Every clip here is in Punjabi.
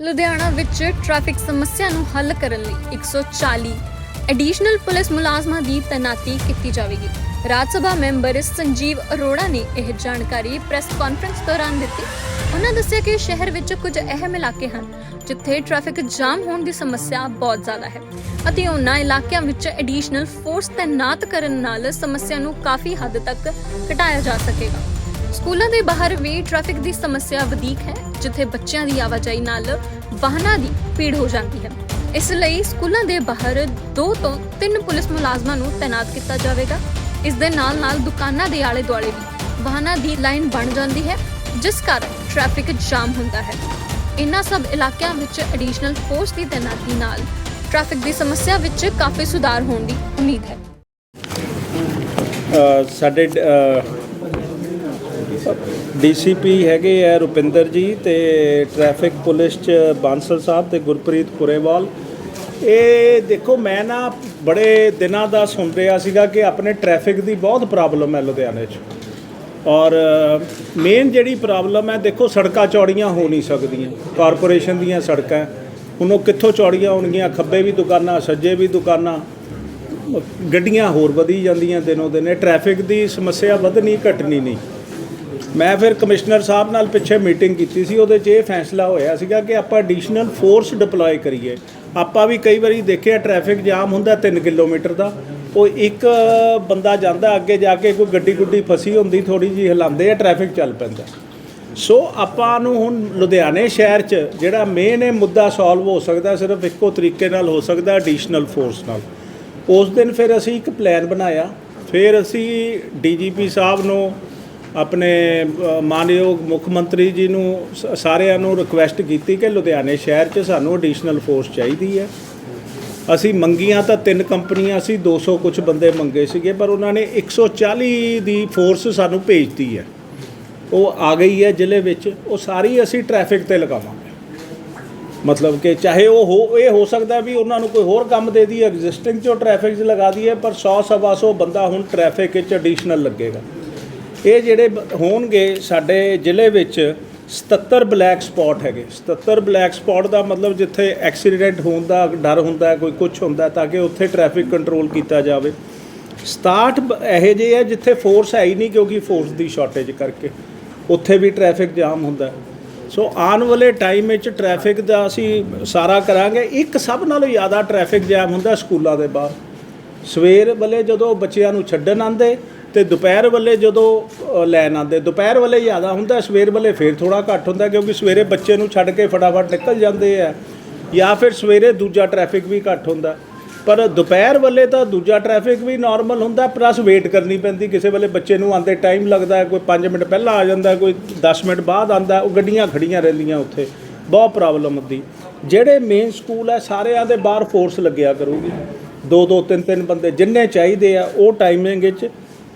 ਲੁਧਿਆਣਾ ਵਿੱਚ ਟ੍ਰੈਫਿਕ ਸਮੱਸਿਆ ਨੂੰ ਹੱਲ ਕਰਨ ਲਈ 140 ਐਡੀਸ਼ਨਲ ਪੁਲਿਸ ਮੁਲਾਜ਼ਮਾਂ ਦੀ ਤੈਨਾਤੀ ਕੀਤੀ ਜਾਵੇਗੀ। ਰਾਜ ਸਭਾ ਮੈਂਬਰ ਸੰਜੀਵ ਅਰੋੜਾ ਨੇ ਇਹ ਜਾਣਕਾਰੀ ਪ੍ਰੈਸ ਕਾਨਫਰੰਸ ਦੌਰਾਨ ਦਿੱਤੀ। ਉਹਨਾਂ ਦੱਸਿਆ ਕਿ ਸ਼ਹਿਰ ਵਿੱਚ ਕੁਝ ਅਹਿਮ ਇਲਾਕੇ ਹਨ, ਜਿੱਥੇ ਟ੍ਰੈਫਿਕ ਜਾਮ ਹੋਣ ਦੀ ਸਮੱਸਿਆ ਬਹੁਤ ਜ਼ਿਆਦਾ ਹੈ ਅਤੇ ਉਹਨਾਂ ਇਲਾਕਿਆਂ ਵਿੱਚ ਐਡੀਸ਼ਨਲ ਫੋਰਸ ਤੈਨਾਤ ਕਰਨ ਨਾਲ ਸਮੱਸਿਆ ਨੂੰ ਕਾਫੀ ਹੱਦ ਤੱਕ ਘਟਾਇਆ ਜਾ ਸਕੇਗਾ। ਸਕੂਲਾਂ ਦੇ ਬਾਹਰ ਵੀ ਟ੍ਰੈਫਿਕ ਦੀ ਸਮੱਸਿਆ ਵਧੇਕ ਹੈ, ਜਿੱਥੇ ਬੱਚਿਆਂ ਦੀ ਆਵਾਜਾਈ ਨਾਲ ਵਾਹਨਾਂ ਦੀ ਭੀੜ ਹੋ ਜਾਂਦੀ ਹੈ। ਇਸ ਲਈ ਸਕੂਲਾਂ ਦੇ ਬਾਹਰ 2 ਤੋਂ 3 ਪੁਲਿਸ ਮੁਲਾਜ਼ਮਾਂ ਨੂੰ ਤਾਇਨਾਤ ਕੀਤਾ ਜਾਵੇਗਾ। ਇਸ ਦੇ ਨਾਲ ਨਾਲ ਦੁਕਾਨਾਂ ਦੇ ਆਲੇ ਦੁਆਲੇ ਵੀ ਵਾਹਨਾਂ ਦੀ ਲਾਈਨ ਬਣ ਜਾਂਦੀ ਹੈ, ਜਿਸ ਕਾਰਨ ਟ੍ਰੈਫਿਕ ਜਾਮ ਹੁੰਦਾ ਹੈ। ਇਨ੍ਹਾਂ ਸਭ ਇਲਾਕਿਆਂ ਵਿੱਚ ਐਡੀਸ਼ਨਲ ਫੋਰਸ ਦੀ ਤੈਨਾਤੀ ਨਾਲ ਟ੍ਰੈਫਿਕ ਦੀ ਸਮੱਸਿਆ ਵਿੱਚ ਕਾਫੀ ਸੁਧਾਰ ਹੋਣ ਦੀ ਉਮੀਦ ਹੈ। ਸਾਡੇ ਡੀਸੀਪੀ ਹੈਗੇ ਆ ਰੁਪਿੰਦਰ ਜੀ ਤੇ ਟ੍ਰੈਫਿਕ ਪੁਲਿਸ ਚ ਬਾਂਸਲ ਸਾਹਿਬ ਤੇ ਗੁਰਪ੍ਰੀਤ ਕੁਰੇਵਾਲ। ਇਹ ਦੇਖੋ, ਮੈਂ ਨਾ ਬੜੇ ਦਿਨਾਂ ਦਾ ਸੁਣ ਰਿਹਾ ਸੀਗਾ ਕਿ ਆਪਣੇ ਟ੍ਰੈਫਿਕ ਦੀ ਬਹੁਤ ਪ੍ਰੋਬਲਮ ਹੈ ਲੁਧਿਆਣੇ 'ਚ। ਔਰ ਮੇਨ ਜਿਹੜੀ ਪ੍ਰੋਬਲਮ ਹੈ, ਦੇਖੋ, ਸੜਕਾਂ ਚੌੜੀਆਂ ਹੋ ਨਹੀਂ ਸਕਦੀਆਂ। ਕਾਰਪੋਰੇਸ਼ਨ ਦੀਆਂ ਸੜਕਾਂ ਹੁਣ ਉਹ ਕਿੱਥੋਂ ਚੌੜੀਆਂ ਹੋਣਗੀਆਂ? ਖੱਬੇ ਵੀ ਦੁਕਾਨਾਂ, ਸੱਜੇ ਵੀ ਦੁਕਾਨਾਂ। ਗੱਡੀਆਂ ਹੋਰ ਵਧੀ ਜਾਂਦੀਆਂ ਦਿਨੋਂ ਦਿਨ। ਇਹ ਟ੍ਰੈਫਿਕ ਦੀ ਸਮੱਸਿਆ ਵਧਣੀ ਘਟਣੀ ਨਹੀਂ। ਮੈਂ ਫਿਰ ਕਮਿਸ਼ਨਰ ਸਾਹਿਬ ਨਾਲ ਪਿੱਛੇ ਮੀਟਿੰਗ ਕੀਤੀ ਸੀ, ਉਹਦੇ 'ਚ ਇਹ ਫੈਸਲਾ ਹੋਇਆ ਸੀਗਾ ਕਿ ਆਪਾਂ ਐਡੀਸ਼ਨਲ ਫੋਰਸ ਡਿਪਲੋਏ ਕਰੀਏ। ਆਪਾਂ ਵੀ ਕਈ ਵਾਰੀ ਦੇਖਿਆ ਟ੍ਰੈਫਿਕ ਜਾਮ ਹੁੰਦਾ 3 ਕਿਲੋਮੀਟਰ ਦਾ, ਉਹ ਇੱਕ ਬੰਦਾ ਜਾਂਦਾ, ਅੱਗੇ ਜਾ ਕੇ ਕੋਈ ਗੱਡੀ ਗੁੱਡੀ ਫਸੀ ਹੁੰਦੀ ਥੋੜੀ ਜੀ ਹਿਲਾਉਂਦੇ ਆ ਟ੍ਰੈਫਿਕ ਚੱਲ ਪੈਂਦਾ। ਸੋ ਆਪਾਂ ਨੂੰ ਹੁਣ ਲੁਧਿਆਣੇ ਸ਼ਹਿਰ 'ਚ ਜਿਹੜਾ ਮੇਨ ਇਹ ਮੁੱਦਾ ਸੋਲਵ ਹੋ ਸਕਦਾ, ਸਿਰਫ ਇੱਕੋ ਤਰੀਕੇ ਨਾਲ ਹੋ ਸਕਦਾ ਐਡੀਸ਼ਨਲ ਫੋਰਸ ਨਾਲ। ਉਸ ਦਿਨ ਫਿਰ ਅਸੀਂ ਇੱਕ ਪਲਾਨ ਬਣਾਇਆ, ਫਿਰ ਅਸੀਂ ਡੀਜੀਪੀ ਸਾਹਿਬ ਨੂੰ ਆਪਣੇ ਮਾਨਯੋਗ ਮੁੱਖ ਮੰਤਰੀ ਜੀ ਨੂੰ ਸਾਰਿਆਂ ਨੂੰ ਰਿਕੁਐਸਟ ਕੀਤੀ ਕਿ ਲੁਧਿਆਣੇ ਸ਼ਹਿਰ 'ਚ ਸਾਨੂੰ ਐਡੀਸ਼ਨਲ ਫੋਰਸ ਚਾਹੀਦੀ ਹੈ। ਅਸੀਂ ਮੰਗੀਆਂ ਤਾਂ ਤਿੰਨ ਕੰਪਨੀਆਂ ਸੀ 200 ਕੁਝ ਬੰਦੇ ਮੰਗੇ ਸੀਗੇ, ਪਰ ਉਹਨਾਂ ਨੇ 140 ਦੀ ਫੋਰਸ ਸਾਨੂੰ ਭੇਜਤੀ ਹੈ। ਉਹ ਆ ਗਈ ਹੈ ਜ਼ਿਲ੍ਹੇ ਵਿੱਚ, ਉਹ ਸਾਰੀ ਅਸੀਂ ਟ੍ਰੈਫਿਕ ਤੇ ਲਗਾਵਾਂਗੇ। ਮਤਲਬ ਕਿ ਚਾਹੇ ਉਹ ਹੋ, ਇਹ ਹੋ ਸਕਦਾ ਵੀ ਉਹਨਾਂ ਨੂੰ ਕੋਈ ਹੋਰ ਕੰਮ ਦੇ ਦੀ ਐਗਜ਼ਿਸਟਿੰਗ ਚੋਂ ਟ੍ਰੈਫਿਕ 'ਚ ਲਗਾ ਦਈਏ, ਪਰ 100 ਸਵਾ ਸੌ ਬੰਦਾ ਹੁਣ ਟ੍ਰੈਫਿਕ 'ਚ ਐਡੀਸ਼ਨਲ ਲੱਗੇਗਾ। ਇਹ ਜਿਹੜੇ ਬ- ਹੋਣਗੇ ਸਾਡੇ ਜ਼ਿਲ੍ਹੇ ਵਿੱਚ 77 ਬਲੈਕ ਸਪੌਟ ਹੈਗੇ। 77 ਬਲੈਕ ਸਪੌਟ ਦਾ ਮਤਲਬ ਜਿੱਥੇ ਐਕਸੀਡੈਂਟ ਹੋਣ ਦਾ ਡਰ ਹੁੰਦਾ ਹੈ, ਕੋਈ ਕੁਝ ਹੁੰਦਾ ਤਾਂ ਕਿ ਉੱਥੇ ਟ੍ਰੈਫਿਕ ਕੰਟਰੋਲ ਕੀਤਾ ਜਾਵੇ। 67 ਇਹੋ ਜਿਹੇ ਹੈ ਜਿੱਥੇ ਫੋਰਸ ਹੈ ਹੀ ਨਹੀਂ ਕਿਉਂਕਿ ਫੋਰਸ ਦੀ ਸ਼ਾਰਟੇਜ ਕਰਕੇ। ਉੱਥੇ ਵੀ ਟ੍ਰੈਫਿਕ ਜਾਮ ਹੁੰਦਾ। ਸੋ ਆਉਣ ਵਾਲੇ ਟਾਈਮ ਵਿੱਚ ਟ੍ਰੈਫਿਕ ਦਾ ਅਸੀਂ ਸਾਰਾ ਕਰਾਂਗੇ। ਇੱਕ ਸਭ ਨਾਲੋਂ ਜ਼ਿਆਦਾ ਟ੍ਰੈਫਿਕ ਜਾਮ ਹੁੰਦਾ ਸਕੂਲਾਂ ਦੇ ਬਾਹਰ। ਸਵੇਰ ਵੇਲੇ ਜਦੋਂ ਬੱਚਿਆਂ ਨੂੰ ਛੱਡਣ ਆਉਂਦੇ ਤੇ ਦੁਪਹਿਰ ਵੇਲੇ ਜਦੋਂ ਲੈਣ ਆਉਂਦੇ, ਦੁਪਹਿਰ ਵੇਲੇ ਜ਼ਿਆਦਾ ਹੁੰਦਾ, ਸਵੇਰ ਵੇਲੇ ਫੇਰ ਥੋੜਾ ਘੱਟ ਹੁੰਦਾ ਕਿਉਂਕਿ ਸਵੇਰੇ ਬੱਚੇ ਨੂੰ ਛੱਡ ਕੇ ਫਟਾਫਟ ਨਿਕਲ ਜਾਂਦੇ ਆ ਜਾਂ ਫਿਰ ਸਵੇਰੇ ਦੂਜਾ ਟ੍ਰੈਫਿਕ ਵੀ ਘੱਟ ਹੁੰਦਾ। ਪਰ ਦੁਪਹਿਰ ਵੇਲੇ ਤਾਂ ਦੂਜਾ ਟ੍ਰੈਫਿਕ ਵੀ ਨਾਰਮਲ ਹੁੰਦਾ ਪਲੱਸ ਵੇਟ ਕਰਨੀ ਪੈਂਦੀ, ਕਿਸੇ ਵੇਲੇ ਬੱਚੇ ਨੂੰ ਆਉਂਦੇ ਟਾਈਮ ਲੱਗਦਾ, ਕੋਈ 5 ਮਿੰਟ ਪਹਿਲਾਂ ਆ ਜਾਂਦਾ, ਕੋਈ 10 ਮਿੰਟ ਬਾਅਦ ਆਉਂਦਾ, ਉਹ ਗੱਡੀਆਂ ਖੜੀਆਂ ਰਹਿੰਦੀਆਂ ਉੱਥੇ, ਬਹੁਤ ਪ੍ਰੋਬਲਮ ਹੁੰਦੀ। ਜਿਹੜੇ ਮੇਨ ਸਕੂਲ ਹੈ, ਸਾਰਿਆਂ ਦੇ ਬਾਹਰ ਫੋਰਸ ਲੱਗਿਆ ਕਰੂਗੀ। ਦੋ ਦੋ ਤਿੰਨ ਤਿੰਨ ਬੰਦੇ ਜਿੰਨੇ ਚਾਹੀਦੇ ਆ, ਉਹ ਟਾਈਮਿੰਗ ਵਿੱਚ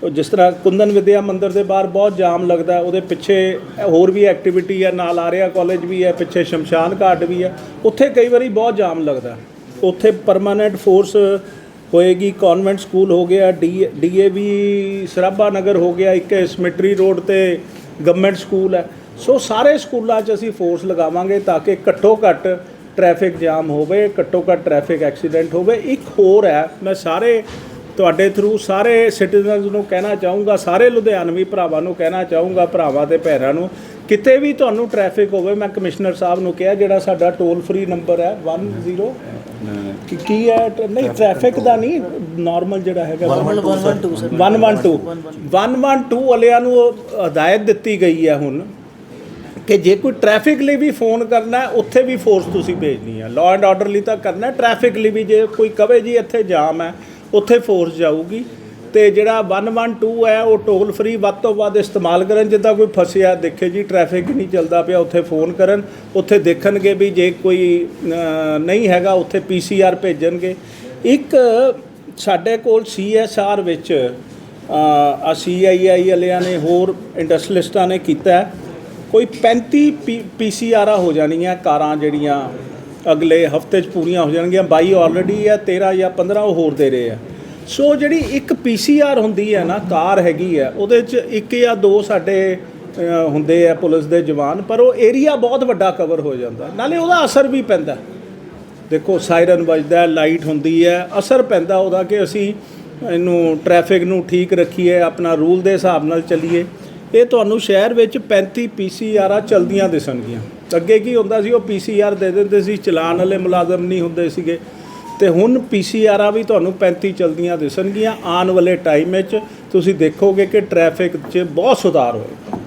ਜਿਸ ਤਰ੍ਹਾਂ ਕੁੰਦਨ ਵਿਦਿਆ ਮੰਦਿਰ ਦੇ ਬਾਹਰ ਬਹੁਤ ਜਾਮ ਲੱਗਦਾ ਉਹਦੇ ਪਿੱਛੇ ਹੋਰ ਵੀ ਐਕਟੀਵਿਟੀ ਹੈ, ਨਾਲ ਆਰਿਆ ਕਾਲਜ ਵੀ ਹੈ, ਪਿੱਛੇ ਸ਼ਮਸ਼ਾਨ ਘਾਟ ਵੀ ਹੈ, ਉੱਥੇ ਕਈ ਵਾਰੀ ਬਹੁਤ ਜਾਮ ਲੱਗਦਾ ਉੱਥੇ ਪਰਮਾਨੈਂਟ ਫੋਰਸ ਹੋਏਗੀ ਕਨਵੈਂਟ ਸਕੂਲ ਹੋ ਗਿਆ ਡੀ ਡੀਏਵੀ ਸਰਾਭਾ ਨਗਰ ਹੋ ਗਿਆ, ਇੱਕ ਸਮਿਟਰੀ ਰੋਡ ਤੇ ਗਵਰਨਮੈਂਟ ਸਕੂਲ ਹੈ। ਸੋ ਸਾਰੇ ਸਕੂਲਾਂ 'ਚ ਅਸੀਂ ਫੋਰਸ ਲਗਾਵਾਂਗੇ ਤਾਂ ਕਿ ਘੱਟੋ ਘੱਟ ਟ੍ਰੈਫਿਕ ਜਾਮ ਹੋਵੇ, ਘੱਟੋ ਘੱਟ ਟ੍ਰੈਫਿਕ ਐਕਸੀਡੈਂਟ ਹੋਵੇ। ਇੱਕ ਹੋਰ ਹੈ, ਮੈਂ ਸਾਰੇ ਤੁਹਾਡੇ ਥਰੂ ਸਾਰੇ ਸਿਟੀਜ਼ਨਸ ਨੂੰ ਕਹਿਣਾ ਚਾਹੂੰਗਾ ਸਾਰੇ ਲੁਧਿਆਣਵੀ ਭਰਾਵਾਂ ਨੂੰ ਕਹਿਣਾ ਚਾਹੂੰਗਾ ਭਰਾਵਾਂ ਤੇ ਭੈਣਾਂ ਨੂੰ ਕਿਤੇ ਵੀ ਤੁਹਾਨੂੰ ਟ੍ਰੈਫਿਕ ਹੋਵੇ ਮੈਂ ਕਮਿਸ਼ਨਰ ਸਾਹਿਬ ਨੂੰ ਕਿਹਾ ਜਿਹੜਾ ਸਾਡਾ ਟੋਲ ਫ੍ਰੀ ਨੰਬਰ ਹੈ 10 ਕੀ ਕੀ ਹੈ ਨਹੀਂ ਟ੍ਰੈਫਿਕ ਦਾ ਨਹੀਂ ਨਾਰਮਲ ਜਿਹੜਾ ਹੈਗਾ। 112 ਸਰ 112 112 ਵਾਲਿਆਂ ਨੂੰ ਉਹ ਹਦਾਇਤ ਦਿੱਤੀ ਗਈ ਹੈ ਹੁਣ ਕਿ ਜੇ ਕੋਈ ਟ੍ਰੈਫਿਕ ਲਈ ਵੀ ਫੋਨ ਕਰਨਾ ਉੱਥੇ ਵੀ ਫੋਰਸ ਤੁਸੀਂ ਭੇਜਣੀ ਹੈ। ਲਾਅ ਐਂਡ ਆਰਡਰ ਲਈ ਤਾਂ ਕਰਨਾ ਟ੍ਰੈਫਿਕ ਲਈ ਵੀ ਜੇ ਕੋਈ ਕਵੇ ਜੀ ਇੱਥੇ ਜਾਮ ਹੈ ਉੱਥੇ ਫੋਰਸ ਜਾਊਗੀ ਤੇ ਜਿਹੜਾ 112 ਹੈ, ਉਹ ਟੋਲ ਫ੍ਰੀ ਵੱਧ ਤੋਂ ਵੱਧ ਇਸਤੇਮਾਲ ਕਰਨ। ਜਿੱਦਾਂ ਕੋਈ ਫਸਿਆ, ਦੇਖੇ ਜੀ ਟ੍ਰੈਫਿਕ ਨਹੀਂ ਚੱਲਦਾ ਪਿਆ, ਉੱਥੇ ਫੋਨ ਕਰਨ। ਉੱਥੇ ਦੇਖਣਗੇ ਵੀ ਜੇ ਕੋਈ ਨਹੀਂ ਹੈਗਾ, ਉੱਥੇ ਪੀਸੀਆਰ ਭੇਜਣਗੇ। ਇੱਕ ਸਾਡੇ ਕੋਲ ਸੀਐਸਆਰ ਵਿੱਚ ਆ ਸੀਆਈਆਈ ਵਾਲਿਆਂ ਨੇ, ਹੋਰ ਇੰਡਸਟਰੀਲਿਸਟਾਂ ਨੇ ਕੀਤਾ। ਹੈ। ਕੋਈ 35 ਪੀਸੀਆਰਾਂ ਹੋ ਜਾਣੀਆਂ ਕਾਰਾਂ ਜਿਹੜੀਆਂ ਅਗਲੇ ਹਫ਼ਤੇ 'ਚ ਪੂਰੀਆਂ ਹੋ ਜਾਣਗੀਆਂ 22 ਆਲਰੇਡੀ ਹੈ 13 ਜਾਂ 15 ਉਹ ਹੋਰ ਦੇ ਰਹੇ ਆ। ਸੋ ਜਿਹੜੀ ਇੱਕ ਪੀਸੀਆਰ ਹੁੰਦੀ ਹੈ ਨਾ, ਕਾਰ ਹੈਗੀ ਹੈ, ਉਹਦੇ 'ਚ ਇੱਕ ਜਾਂ ਦੋ ਸਾਡੇ ਹੁੰਦੇ ਆ ਪੁਲਿਸ ਦੇ ਜਵਾਨ, ਪਰ ਉਹ ਏਰੀਆ ਬਹੁਤ ਵੱਡਾ ਕਵਰ ਹੋ ਜਾਂਦਾ। ਨਾਲੇ ਉਹਦਾ ਅਸਰ ਵੀ ਪੈਂਦਾ। ਦੇਖੋ ਸਾਇਰਨ ਵੱਜਦਾ ਲਾਈਟ ਹੁੰਦੀ ਹੈ, ਅਸਰ ਪੈਂਦਾ ਉਹਦਾ ਕਿ ਅਸੀਂ ਇਹਨੂੰ ਟ੍ਰੈਫਿਕ ਨੂੰ ਠੀਕ ਰੱਖੀਏ, ਆਪਣਾ ਰੂਲ ਦੇ ਹਿਸਾਬ ਨਾਲ ਚੱਲੀਏ। ਇਹ ਤੁਹਾਨੂੰ ਸ਼ਹਿਰ ਵਿੱਚ 35 ਪੀਸੀਆਰਾਂ ਚਲਦੀਆਂ ਦਿਸਣਗੀਆਂ। ਅੱਗੇ ਕੀ ਹੁੰਦਾ ਸੀ, ਉਹ ਪੀਸੀਆਰ ਦੇ ਦਿੰਦੇ ਸੀ, ਚਲਾਨ ਵਾਲੇ ਮੁਲਾਜ਼ਮ ਨਹੀਂ ਹੁੰਦੇ ਸੀਗੇ। ਤੇ ਹੁਣ ਪੀਸੀਆਰਾਂ ਵੀ ਤੁਹਾਨੂੰ 35 ਚਲਦੀਆਂ ਦਿਸਣਗੀਆਂ, ਆਉਣ ਵਾਲੇ ਟਾਈਮ ਵਿੱਚ ਤੁਸੀਂ ਦੇਖੋਗੇ ਕਿ ਟ੍ਰੈਫਿਕ 'ਚ ਬਹੁਤ ਸੁਧਾਰ ਹੋਏਗਾ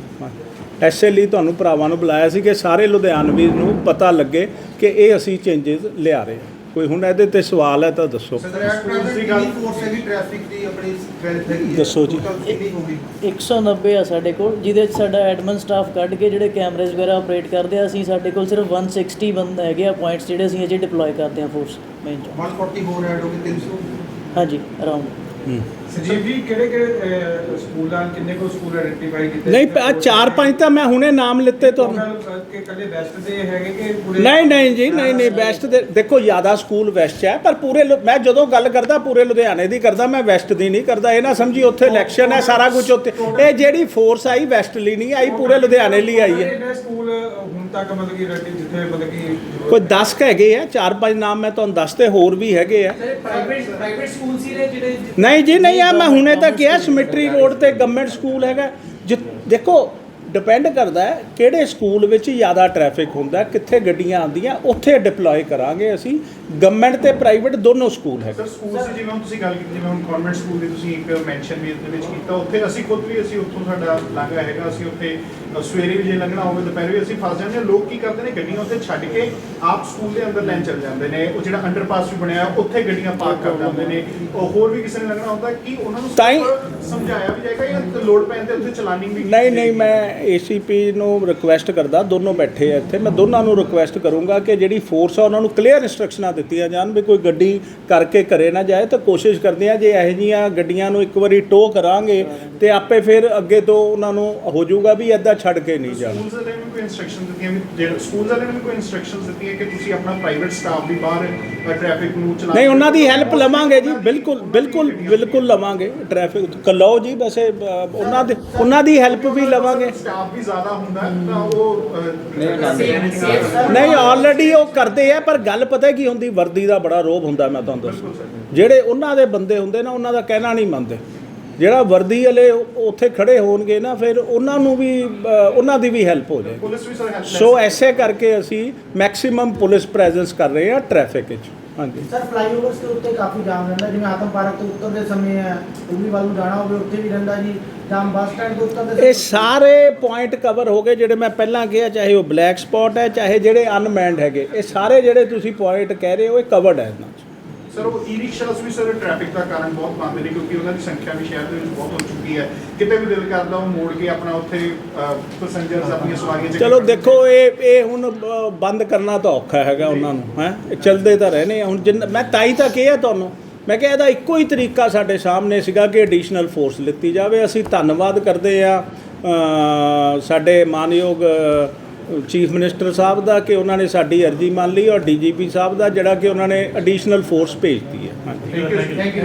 ਐਸੇ ਲਈ ਤੁਹਾਨੂੰ ਭਰਾਵਾਂ ਨੂੰ ਬੁਲਾਇਆ ਸੀ ਕਿ ਸਾਰੇ ਲੁਧਿਆਣਵੀ ਨੂੰ ਪਤਾ ਲੱਗੇ ਕਿ ਇਹ ਅਸੀਂ ਚੇਂਜਸ ਲਿਆ ਰਹੇ ਹਾਂ। ਕੋਈ ਹੁਣ ਇਹਦੇ ਤੇ ਸਵਾਲ ਹੈ ਤਾਂ ਦੱਸੋ। ਸਦਰ ਐਕਟ ਦੀ ਗੱਲ ਫੋਰਸ ਹੈਗੀ ਟ੍ਰੈਫਿਕ ਦੀ ਆਪਣੀ ਸਟ੍ਰੈਂਥ ਹੈਗੀ ਹੈ। ਦੱਸੋ ਜੀ। Total ਕਿੰਨੀ ਹੋਗੀ 190 ਆ ਸਾਡੇ ਕੋਲ ਜਿਹਦੇ ਵਿੱਚ ਸਾਡਾ ਐਡਮਨ ਸਟਾਫ ਕੱਢ ਕੇ ਜਿਹੜੇ ਕੈਮਰੇਜ਼ ਵਗੈਰਾ ਆਪਰੇਟ ਕਰਦੇ ਆ ਅਸੀਂ ਸਾਡੇ ਕੋਲ ਸਿਰਫ 160 ਬੰਦ ਹੈਗੇ ਆ ਪੁਆਇੰਟਸ ਜਿਹੜੇ ਅਸੀਂ ਅਜੇ ਡਿਪਲੋਏ ਕਰਦੇ ਆ ਫੋਰਸ ਮੇਨ ਚ 140 ਹੋਰ ਐਡ ਹੋ ਗਏ 300 ਹਾਂਜੀ ਅਰਾਊਂਡ ਸੰਜੀਵ ਜੀ ਕਿਹੜੇ ਕਿਹੜੇ ਅਹ, ਸਕੂਲਾਂ ਕਿੰਨੇ ਕੋ ਸਕੂਲ ਆਇਡੈਂਟੀਫਾਈ ਕੀਤੇ ਨਹੀਂ ਆਹ ਚਾਰ ਪੰਜ ਤਾਂ ਮੈਂ ਹੁਣੇ ਨਾਮ ਲਿੱਤੇ ਤੁਹਾਨੂੰ। ਕਿ ਕੱਲੇ ਵੈਸਟ ਦੇ ਹੈਗੇ ਕਿ ਪੂਰੇ ਨਹੀਂ ਨਹੀਂ ਜੀ ਨਹੀਂ ਨਹੀਂ ਵੈਸਟ ਦੇ ਦੇਖੋ ਜ਼ਿਆਦਾ ਸਕੂਲ ਵੈਸਟ 'ਚ ਹੈ ਪਰ ਪੂਰੇ ਲੁ- ਮੈਂ ਜਦੋਂ ਗੱਲ ਕਰਦਾ ਪੂਰੇ ਲੁਧਿਆਣੇ ਦੀ ਕਰਦਾ ਮੈਂ ਵੈਸਟ ਦੀ ਨਹੀਂ ਕਰਦਾ। ਇਹ ਨਾ ਸਮਝੀ ਉੱਥੇ ਇਲੈਕਸ਼ਨ ਹੈ ਸਾਰਾ ਕੁਝ ਉੱਥੇ। ਇਹ ਜਿਹੜੀ ਫੋਰਸ ਆਈ ਵੈਸਟ ਲਈ ਨਹੀਂ ਆਈ ਪੂਰੇ ਲੁਧਿਆਣੇ ਲਈ ਆਈ ਹੈ। ਕਿਹੜੇ ਸਕੂਲ ਹੁਣ ਤੱਕ ਮਤਲਬ ਕਿ ਰੱਖੇ ਜਿੱਥੇ ਮਤਲਬ ਕਿ ਕੋਈ 10 ਕ ਹੈਗੇ ਆ ਚਾਰ ਪੰਜ ਨਾਮ ਮੈਂ ਤੁਹਾਨੂੰ ਦੱਸਤੇ ਹੋਰ ਵੀ ਹੈਗੇ ਆ। ਪ੍ਰਾਈਵੇਟ ਪ੍ਰਾਈਵੇਟ ਸਕੂਲ ਸੀ ਨੇ ਜਿਹੜੇ ਨਹੀਂ ਜੀ ਨਹੀਂ ਆ ਮੈਂ ਹੁਣੇ ਤਾਂ ਕਿਹਾ ਸਮਿਟਰੀ ਰੋਡ ਤੇ ਗਵਰਨਮੈਂਟ ਸਕੂਲ ਹੈਗਾ। ਦੇਖੋ ਡਿਪੈਂਡ ਕਰਦਾ ਹੈ ਕਿਹੜੇ ਸਕੂਲ ਵਿੱਚ ਜ਼ਿਆਦਾ ਟ੍ਰੈਫਿਕ ਹੁੰਦਾ ਕਿੱਥੇ ਗੱਡੀਆਂ ਆਉਂਦੀਆਂ, ਉੱਥੇ ਡਿਪਲੋਏ ਕਰਾਂਗੇ ਅਸੀਂ। ਗਵਰਨਮੈਂਟ ਤੇ ਪ੍ਰਾਈਵੇਟ ਦੋਨੋਂ ਸਕੂਲ ਹੈ ਸਰ ਸਕੂਲ ਸੀ ਜਿਵੇਂ ਤੁਸੀਂ ਗੱਲ ਕੀਤੀ, ਜਿਵੇਂ ਹੁਣ ਕਨਵੈਂਟ ਸਕੂਲ ਦੀ ਤੁਸੀਂ ਇੱਕ ਮੈਂਸ਼ਨ ਵੀ ਇਹਦੇ ਵਿੱਚ ਕੀਤਾ, ਉੱਥੇ ਅਸੀਂ ਖੁਦ ਵੀ ਅਸੀਂ ਉੱਥੋਂ ਸਾਡਾ ਲੰਘਾ ਹੈਗਾ, ਅਸੀਂ ਉੱਥੇ ਸਵੇਰੇ ਵੀ ਜੇ ਲੰਘਣਾ ਹੋਵੇ ਦੁਪਹਿਰ ਵੀ ਅਸੀਂ ਫਸ ਜਾਂਦੇ ਹਾਂ। ਲੋਕ ਕੀ ਕਰਦੇ ਨੇ ਗੱਡੀਆਂ ਉੱਥੇ ਛੱਡ ਕੇ ਆਪ ਸਕੂਲ ਦੇ ਅੰਦਰ ਲੈਣ ਚਲ ਜਾਂਦੇ ਨੇ। ਉਹ ਜਿਹੜਾ ਅੰਡਰਪਾਸ ਵੀ ਬਣਿਆ ਉੱਥੇ ਗੱਡੀਆਂ ਪਾਰਕ ਕਰ ਜਾਂਦੇ ਨੇ। ਉਹ ਹੋਰ ਵੀ ਕਿਸੇ ਨੇ ਲੰਘਣਾ ਹੁੰਦਾ ਕਿ ਉਹਨਾਂ ਨੂੰ ਤਾਂ ਹੀ- ਸਿਰਫ ਸਮਝਾਇਆ ਵੀ ਜਾਏਗਾ ਜਾਂ ਲੋਡ ਪੈਣ ਤੇ ਉੱਥੇ ਚਲਾਨਿੰਗ ਵੀ ਨਹੀਂ ਨਹੀਂ? ਮੈਂ ਏਸੀਪੀ ਨੂੰ ਰਿਕੁਐਸਟ ਕਰਦਾ ਦੋਨੋਂ ਬੈਠੇ ਆ ਇੱਥੇ। ਮੈਂ ਦੋਨਾਂ ਨੂੰ ਰਿਕੁਐਸਟ ਕਰੂੰਗਾ ਕਿ ਜਿਹੜੀ ਫੋਰਸ ਆ ਉਹਨਾਂ ਨੂੰ ਕਲੀਅਰ ਇਨਸਟਰਕਸ਼ਨਾਂ ਦਿੱਤੀਆਂ ਜਾਣ ਵੀ ਕੋਈ ਗੱਡੀ ਕਰਕੇ ਘਰੇ ਨਾ ਜਾਏ ਤਾਂ ਕੋਸ਼ਿਸ਼ ਕਰਦੇ ਆ ਜੇ ਇਹੋ ਜਿਹੀਆਂ ਗੱਡੀਆਂ ਨੂੰ ਇੱਕ ਵਾਰੀ ਟੋ ਕਰਾਂਗੇ ਤੇ ਆਪੇ ਫਿਰ ਅੱਗੇ ਤੋਂ ਉਹਨਾਂ ਨੂੰ ਹੋ ਜਾਊਗਾ ਵੀ ਐਦਾਂ ਛੱਡ ਕੇ ਨਹੀਂ ਜਾਣਾ। ਸਕੂਲਸ ਵਾਲਿਆਂ ਨੂੰ ਕੋਈ ਇਨਸਟਰਕਸ਼ਨ ਦਿੱਤੀਆਂ ਵੀ ਜਿਹੜੇ ਸਕੂਲਸ ਵਾਲਿਆਂ ਨੂੰ ਕੋਈ ਇਨਸਟਰਕਸ਼ਨਸ ਦਿੱਤੀਆਂ ਕਿ ਤੁਸੀਂ ਆਪਣਾ ਪ੍ਰਾਈਵੇਟ ਸਟਾਫ ਵੀ ਬਾਹਰ ਟ੍ਰੈਫਿਕ ਨੂੰ ਚਲਾ ਨਹੀਂ ਉਹਨਾਂ ਦੀ ਹੈਲਪ ਲਵਾਂਗੇ ਜੀ ਬਿਲਕੁਲ ਬਿਲਕੁਲ ਬਿਲਕੁਲ ਲਵਾਂਗੇ ਟ੍ਰੈਫਿਕ ਕਲੋ ਜੀ ਵੈਸੇ ਅ, ਉਹਨਾਂ ਦੇ ਉਹਨਾਂ ਦੀ ਹੈਲਪ ਵੀ ਲਵਾਂਗੇ। ਸਟਾਫ ਵੀ ਜ਼ਿਆਦਾ ਹੁੰਦਾ ਹੈ, ਤਾਂ ਉਹ ਅਹ, ਨਹੀਂ ਆਲਰੇਡੀ ਉਹ ਕਰਦੇ ਆ ਪਰ ਗੱਲ ਪਤਾ ਕੀ ਹੁੰਦੀ ਵਰਦੀ ਦਾ ਬੜਾ ਰੋਬ ਹੁੰਦਾ ਮੈਂ ਤੁਹਾਨੂੰ ਦੱਸਾਂ। ਜਿਹੜੇ ਉਹਨਾਂ ਦੇ ਬੰਦੇ ਹੁੰਦੇ ਨਾ ਉਹਨਾਂ ਦਾ ਕਹਿਣਾ ਨਹੀਂ ਮੰਨਦੇ। ਜਿਹੜਾ ਵਰਦੀ ਵਾਲੇ ਉੱਥੇ ਖੜੇ ਹੋਣਗੇ ਨਾ ਫਿਰ ਉਹਨਾਂ ਨੂੰ ਵੀ ਉਹਨਾਂ ਦੀ ਵੀ ਹੈਲਪ ਹੋ ਜਾਏ ਪੁਲਿਸ ਵੀ ਸਰ ਹੈਲਪ ਸੋ ਐਸੇ ਕਰਕੇ ਅਸੀਂ ਮੈਕਸਿਮਮ ਪੁਲਿਸ ਪ੍ਰੈਜ਼ੈਂਸ ਕਰ ਰਹੇ ਹਾਂ ਟ੍ਰੈਫਿਕ ਵਿੱਚ। ਹਾਂਜੀ। ਸਰ ਫਲਾਈਓਵਰਸ ਦੇ ਉੱਤੇ ਕਾਫੀ ਜਾਮ ਰਹਿੰਦਾ ਜਿਵੇਂ ਆਤਮ ਪਾਰਕ ਤੋਂ ਉੱਤਰਦੇ ਸਮੇਂ ਹੈ ਉਮੀ ਵੱਲ ਨੂੰ ਜਾਣਾ ਹੋਵੇ ਉੱਥੇ ਵੀ ਰਹਿੰਦਾ ਜੀ। ਜਾਮ ਬੱਸ ਸਟੈਂਡ ਤੋਂ ਉੱਤਰਦੇ ਇਹ ਸਾਰੇ ਪੁਆਇੰਟ ਕਵਰ ਹੋ ਗਏ ਜਿਹੜੇ ਮੈਂ ਪਹਿਲਾਂ ਕਿਹਾ ਚਾਹੇ ਉਹ ਬਲੈਕ ਸਪੌਟ ਹੈ ਚਾਹੇ ਜਿਹੜੇ ਅਨਮੈਂਡ ਹੈਗੇ ਇਹ ਸਾਰੇ ਜਿਹੜੇ ਤੁਸੀਂ ਪੁਆਇੰਟ ਕਹਿ ਰਹੇ ਹੋ ਇਹ ਕਵਰਡ ਹੈ ਇਹਨਾਂ 'ਚ। ਸਰ ਉਹ ਈ ਰਿਕਸ਼ਾਸ ਵੀ ਸਰ ਟ੍ਰੈਫਿਕ ਦਾ ਕਾਰਨ ਬਹੁਤ ਬਣਦੇ ਨੇ ਕਿਉਂਕਿ ਉਹਨਾਂ ਦੀ ਸੰਖਿਆ ਵੀ ਸ਼ਹਿਰ ਦੇ ਵਿੱਚ ਬਹੁਤ ਹੋ ਚੁੱਕੀ ਹੈ। ਕਿਤੇ ਵੀ ਦਿਲ ਕਰਦਾ ਉਹ ਮੋੜ ਕੇ ਆਪਣਾ ਉੱਥੇ ਪੈਸੰਜਰਸ ਆਪਣੀਆਂ ਸਵਾਰੀਆਂ ਚਲੋ ਦੇਖੋ ਇਹ ਇਹ ਹੁਣ ਬੰਦ ਕਰਨਾ ਤਾਂ ਔਖਾ ਹੈਗਾ ਉਹਨਾਂ ਨੂੰ ਹੈ? ਚੱਲਦੇ ਤਾਂ ਰਹਿਣੇ ਆ। ਹੁਣ ਜਿੰਨ ਮੈਂ ਤਾਂ ਹੀ ਤਾਂ ਕਿਹਾ ਤੁਹਾਨੂੰ। ਮੈਂ ਕਿਹਾ ਇਹਦਾ ਇੱਕੋ ਹੀ ਤਰੀਕਾ ਸਾਡੇ ਸਾਹਮਣੇ ਸੀਗਾ ਕਿ ਐਡੀਸ਼ਨਲ ਫੋਰਸ ਲਿੱਤੀ ਜਾਵੇ। ਅਸੀਂ ਧੰਨਵਾਦ ਕਰਦੇ ਆ ਸਾਡੇ ਮਾਨਯੋਗ ਚੀਫ ਮਿਨਿਸਟਰ ਸਾਹਿਬ ਦਾ ਕਿ ਉਹਨਾਂ ਨੇ ਸਾਡੀ ਅਰਜ਼ੀ ਮੰਨ ਲਈ ਔਰ ਡੀਜੀਪੀ ਸਾਹਿਬ ਦਾ ਜਿਹੜਾ ਕਿ ਉਹਨਾਂ ਨੇ ਐਡੀਸ਼ਨਲ ਫੋਰਸ ਭੇਜਤੀ ਹੈ। ਹਾਂਜੀ। Thank you